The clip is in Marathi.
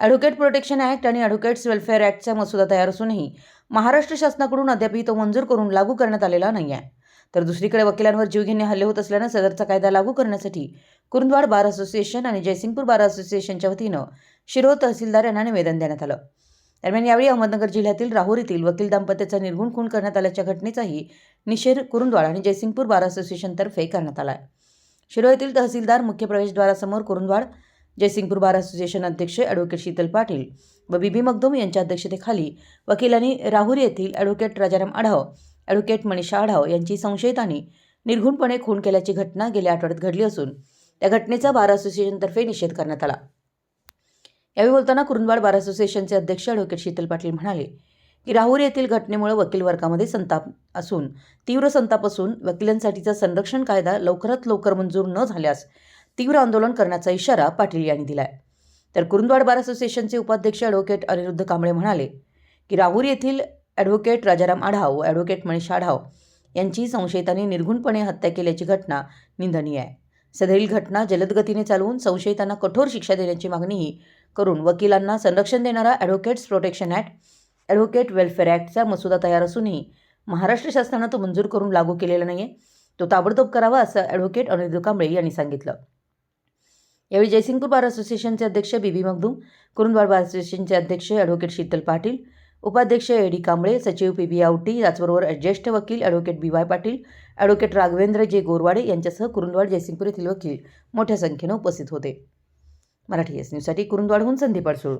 ॲडव्होकेट प्रोटेक्शन ॲक्ट आणि ॲडव्होकेट्स वेलफेअर ॲक्टचा मसुदा तयार असूनही महाराष्ट्र शासनाकडून अद्यापही तो मंजूर करून लागू करण्यात आलेला नाही आहे तर दुसरीकडे वकिलांवर जीवघेणे हल्ले होत असल्यानं सदरचा कायदा लागू करण्यासाठी कुरुंदवाड बार असोसिएशन आणि जयसिंगपूर बार असोसिएशनच्या वतीनं शिरोळ तहसीलदार यांना निवेदन देण्यात आलं. दरम्यान यावेळी अहमदनगर जिल्ह्यातील राहूर येथील वकील दाम्पत्याचा निर्गुण खून करण्यात आल्याच्या घटनेचाही निषेध कुरुंदवाड आणि जयसिंगपूर बार असोसिएशनतर्फे करण्यात आला आहे शिरोळ येथील तहसीलदार मुख्य प्रवेशद्वारासमोर कुरुंदवाड जयसिंगपूर बार असोसिएशन अध्यक्ष ॲडव्होकेट शीतल पाटील व बीबी मगदूम यांच्या अध्यक्षतेखाली वकिलांनी राहुरी येथील ॲडव्होकेट राजाराम आढाव ॲडव्होकेट मनीषा आढाव यांची संशयितांनी निर्घुणपणे खून केल्याची घटना गेल्या आठवड्यात घडली असून त्या घटनेचा बार असोसिएशनतर्फे निषेध करण्यात आला. यावेळी बोलताना कुरुंदवाड बार असोसिएशनचे अध्यक्ष ॲडव्होकेट शीतल पाटील म्हणाले की राहुरी येथील घटनेमुळे वकील वर्गामध्ये संताप असून तीव्र संताप असून वकिलांसाठीचा संरक्षण कायदा लवकरात लवकर मंजूर न झाल्यास तीव्र आंदोलन करण्याचा इशारा पाटील यांनी दिला आहे तर कुरुंदवाड बार असोसिएशनचे उपाध्यक्ष ॲडव्होकेट अनिरुद्ध कांबळे म्हणाले की राहुरी येथील ॲडव्होकेट राजाराम आढाव व ॲडव्होकेट मनीष आढाव यांची संशयितांनी निर्घुणपणे हत्या केल्याची घटना निंदनीय आहे. सदरील घटना जलदगतीने चालवून संशयितांना कठोर शिक्षा देण्याची मागणीही करून वकिलांना संरक्षण देणारा advocates protection act advocate welfare ॲक्टचा मसुदा तयार असूनही महाराष्ट्र शासनानं तो मंजूर करून लागू केलेला नाही आहे तो ताबडतोब करावा असं ॲडव्होकेट अनिरुद्ध कांबळे यांनी सांगितलं. यावेळी जयसिंगपूर बार असोसिएशनचे अध्यक्ष बीबी मगदूम कुरुंदवाड बार असोसिएशनचे अध्यक्ष ॲडव्होकेट शीतल पाटील उपाध्यक्ष ए डी कांबळे सचिव पी बी आवटी याचबरोबर ज्येष्ठ वकील advocate B Y Patil advocate Raghavendra J Gorwade यांच्यासह कुरुंदवाड जयसिंगपूर येथील वकील मोठ्या संख्येनं उपस्थित होते. मराठी एस न्यूजसाठी कुरुंदवाडहून संदीप अडसूळ.